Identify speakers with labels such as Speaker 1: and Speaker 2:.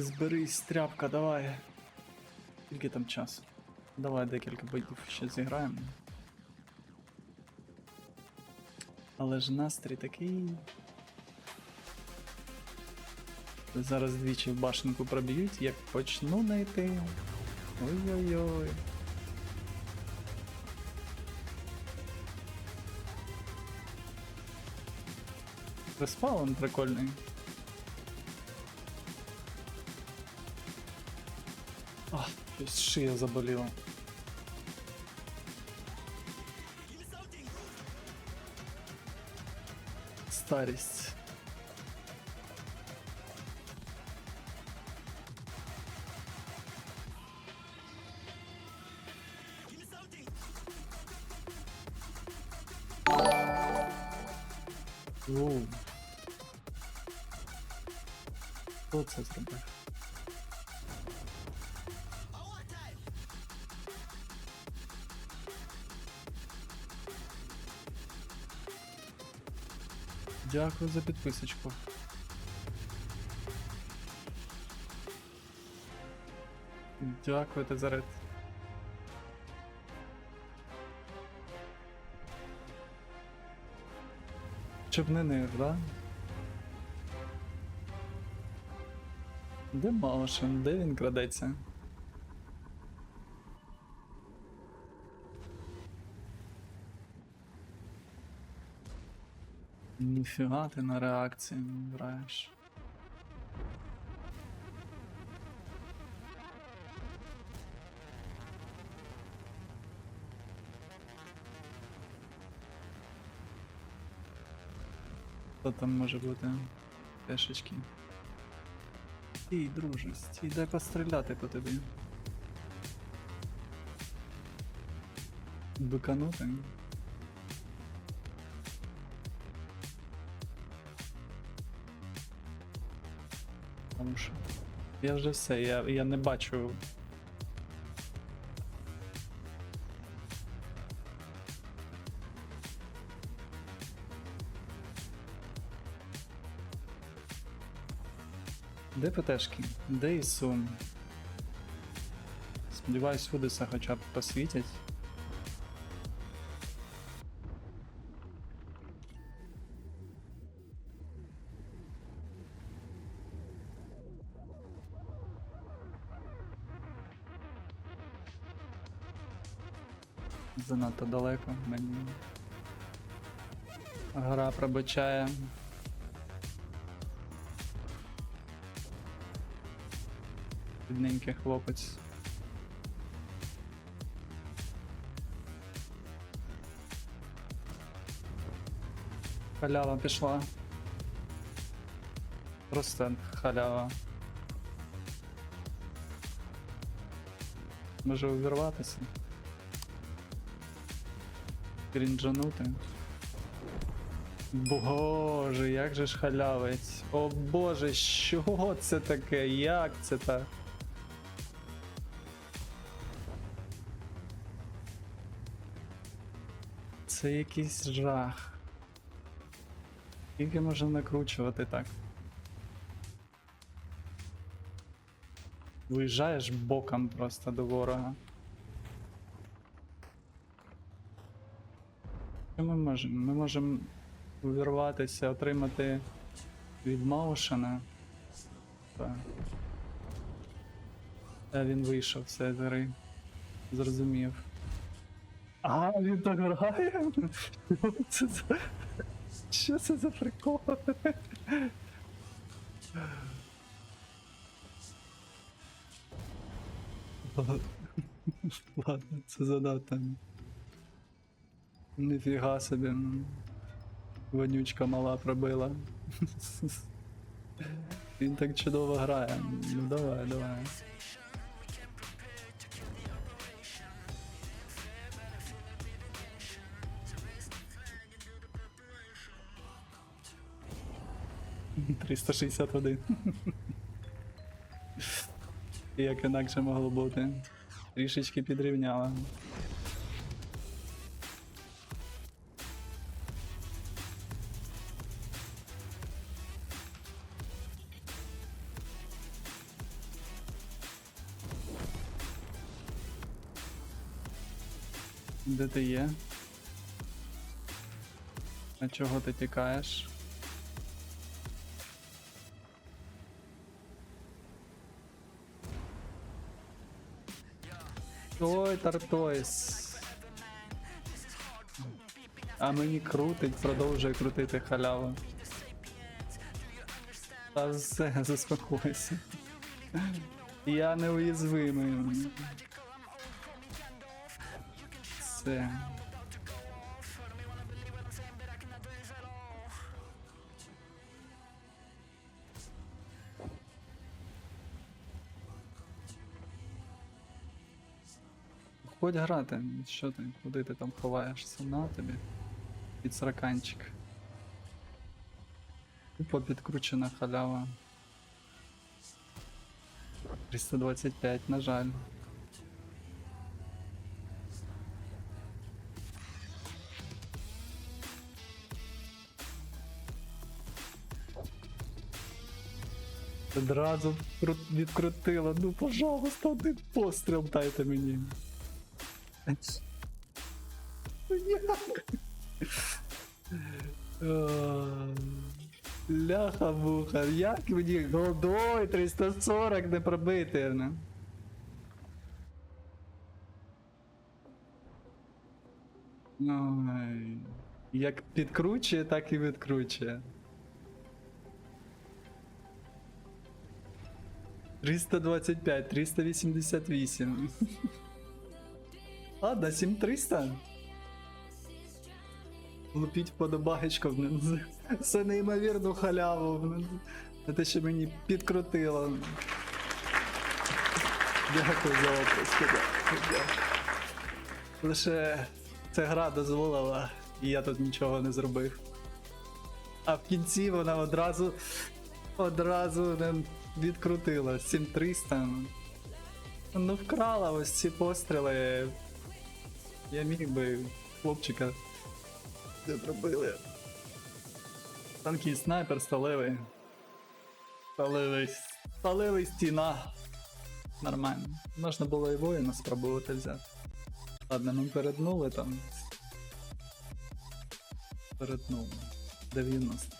Speaker 1: Зберись, тряпка, давай. Скільки там часу? Давай декілька боїв ще зіграємо. Але ж настрій такий. Зараз двічі в башенку проб'ють, як почну найти. Ой-ой-ой. Респаун прикольний. То есть шея заболела. Старость. Оу. 120 рублей. Дякую за підписочку. Дякую за. Щоб не нив, да? Де Маушен? Де він крадеться? Ніфіга ти на реакції не граєш. Хто там може бути? Пешечки. Стій, друже, стій, дай постріляти по тобі. Биканути? Тому що. Я вже все, я, я не бачу. Де ПТшки? Де Ісум? Сподіваюсь, Фудеса хоча б посвітять. Занадто далеко мені. Гра пробачає. Бідненький хлопець. Халява пішла. Просто халява. Може увірватися. Крінжанути. Боже, як же ж халявець. О боже, що це таке? Як це так? Це якийсь жах. Скільки можна накручувати так? Виїжджаєш боком просто до ворога. Що ми можемо? Ми можемо увірватися, отримати від Маушена. Так. Та він вийшов з гри. Зрозумів. А, він так грає? Що за... Що це за прикол? Ладно, це занадто. Ніфіга собі. ну. Вонючка мала пробила. Він так чудово грає. Ну давай, давай. Триста шістдесят один. Як інакше могло бути. Трішечки підрівняла. Де ти є? А чого ти тікаєш? Ой, Тартойс. А мені крутить, продовжує крутити халяву. Та все, заспокойся. Я неуязвимий. Все. Ходь грати, що ти, куди ти там ховаєшся? На тобі. Під сраканчик. Тупо підкручена халява. 325, на жаль. Одразу відкрутила. Ну, пожалуйста, один постріл дайте мені. Як? Ляха муха, як мені голдой 340 не пробити. ну? Ой. Як підкручує, так і відкручує. 325, 388. Ладно, 7300. Лупіть вподобаєчко. Це неймовірну халяву. За те, що мені підкрутило. Дякую за дякую. Лише ця гра дозволила, і я тут нічого не зробив. А в кінці вона одразу одразу не відкрутила 7300. Ну вкрала ось ці постріли. Я міг би хлопчика не зробили. Танкий снайпер сталевий. Сталевий. Сталевий стіна. Нормально. Можна було і воїна спробувати взяти. Ладно, ми перетнули там. Перетнули. 90.